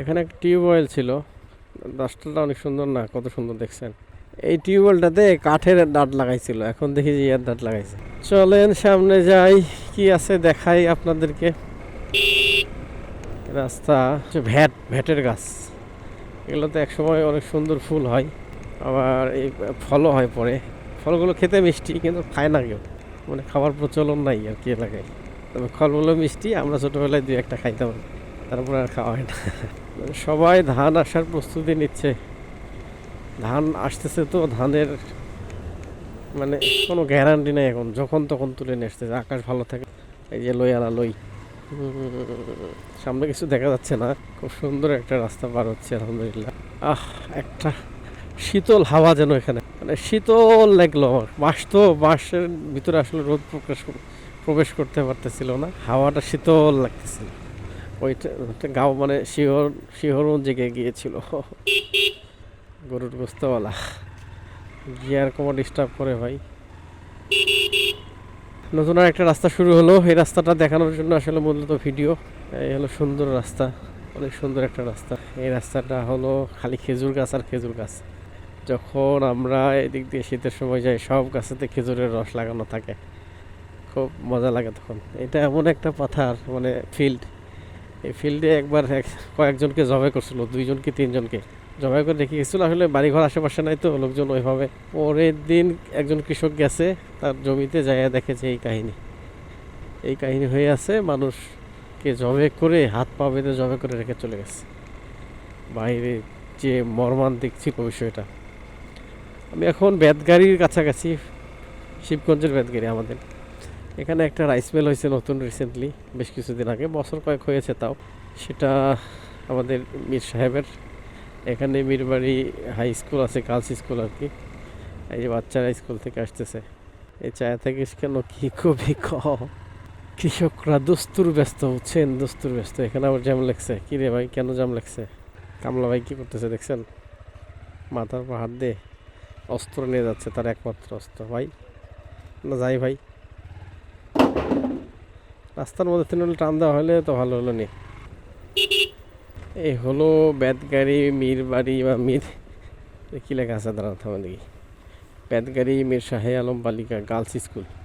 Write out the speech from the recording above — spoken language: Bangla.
এখানে একটা টিউবওয়েল ছিল। রাস্তাটা অনেক সুন্দর না, কত সুন্দর দেখছেন? এই টিউবওয়েলটাতে কাঠের দাঁত লাগাইছিল, এখন দেখি যে ইয়ার দাঁত লাগাইছে। চলেন সামনে যাই, কি আছে দেখাই আপনাদেরকে। রাস্তা ভ্যাট, ভ্যাটের গাছ। এগুলোতে একসময় অনেক সুন্দর ফুল হয়, আবার এই ফলও হয় পরে। ফলগুলো খেতে মিষ্টি, কিন্তু খায় না কেউ। মানে খাবার প্রচলন নাই আর কি এলাকায়। তবে ফলগুলো মিষ্টি, আমরা ছোটোবেলায় দুই একটা খাইতাম। তারপরে আর খাওয়া হয় না। সবাই ধান আসার প্রস্তুতি নিচ্ছে। ধান আসতেছে তো, ধানের মানে কোনো গ্যারান্টি নেই এখন। যখন তখন তুলে নিয়ে আসতেছে। আকাশ ভালো থাকে। এই যে লই আলা লই। সামনে কিছু দেখা যাচ্ছে না। খুব সুন্দর একটা রাস্তা পার হচ্ছে, আলহামদুলিল্লাহ। আহ, একটা শীতল হাওয়া যেন এখানে। মানে শীতল লাগল আমার। বাঁশ তো, বাঁশের ভিতরে আসলে রোদ প্রকাশ প্রবেশ করতে পারতেছিল না। হাওয়াটা শীতল লাগতেছিল। ওইটা গাও মানে শিহর, শিহরণ জেগে গিয়েছিল। গরুর গোস্তওয়ালা গিয়ার কমা ডিস্টার্ব করে ভাই। নতুন আর একটা রাস্তা শুরু হলো। এই রাস্তাটা দেখানোর জন্য আসলে মূলত ভিডিও এই হলো সুন্দর রাস্তা। অনেক সুন্দর একটা রাস্তা। এই রাস্তাটা হলো খালি খেজুর গাছ আর খেজুর গাছ। যখন আমরা এদিক দিয়ে শীতের সময় যাই, সব গাছেতে খেজুরের রস লাগানো থাকে। খুব মজা লাগে তখন। এটা এমন একটা পাথার মানে ফিল্ড এই ফিল্ডে একবার এক- কয়েকজনকে জবাই করছিল দুইজনকে তিনজনকে। জবাই করে রেখে গেছিল, আসলে বাড়িঘর আশেপাশে নাই তো, লোকজন ওইভাবে। পরের দিন একজন কৃষক গেছে, তার জমিতে যাইয়া দেখেছে এই কাহিনী। এই কাহিনী হয়ে আছে, মানুষকে জবে করে, হাত পা বেঁধে জবে করে রেখে চলে গেছে। বাইরে যে মর্মান্তিক ছিল বিষয়টা। আমি এখন বেতগাড়ির কাছাকাছি, শিবগঞ্জের বেতগাড়ি আমাদের। এখানে একটা রাইস মিল হয়েছে নতুন রিসেন্টলি বেশ কিছুদিন আগে, বছর কয়েক হয়েছে তাও। সেটা আমাদের মীর সাহেবের। এখানে মীরবাড়ি হাই স্কুল আছে গার্লস স্কুল আর কি এই যে বাচ্চারা স্কুল থেকে আসতেছে। এই চায়া থাকিস কেন কী কবি ক? কৃষকরা দস্তুর ব্যস্ত হচ্ছেন দস্তুর ব্যস্ত। এখানে আবার জ্যাম লাগছে। কি রে ভাই, কেন জ্যাম লাগছে? কামলা ভাই কি করতেছে দেখছেন? মাথার হাত দিয়ে অস্ত্র নিয়ে যাচ্ছে, তার একমাত্র অস্ত্র। ভাই, না যাই ভাই। রাস্তার মধ্যে তৃণমূল টান দেওয়া হলে তো ভালো হলো নি। এই হলো বেতগাড়ি মীরবাড়ি বা মীর কী লেখা আছে? দাঁড়ান থামা দেখি। বেতগাড়ি মীর শাহে আলম বালিকা গার্লস স্কুল।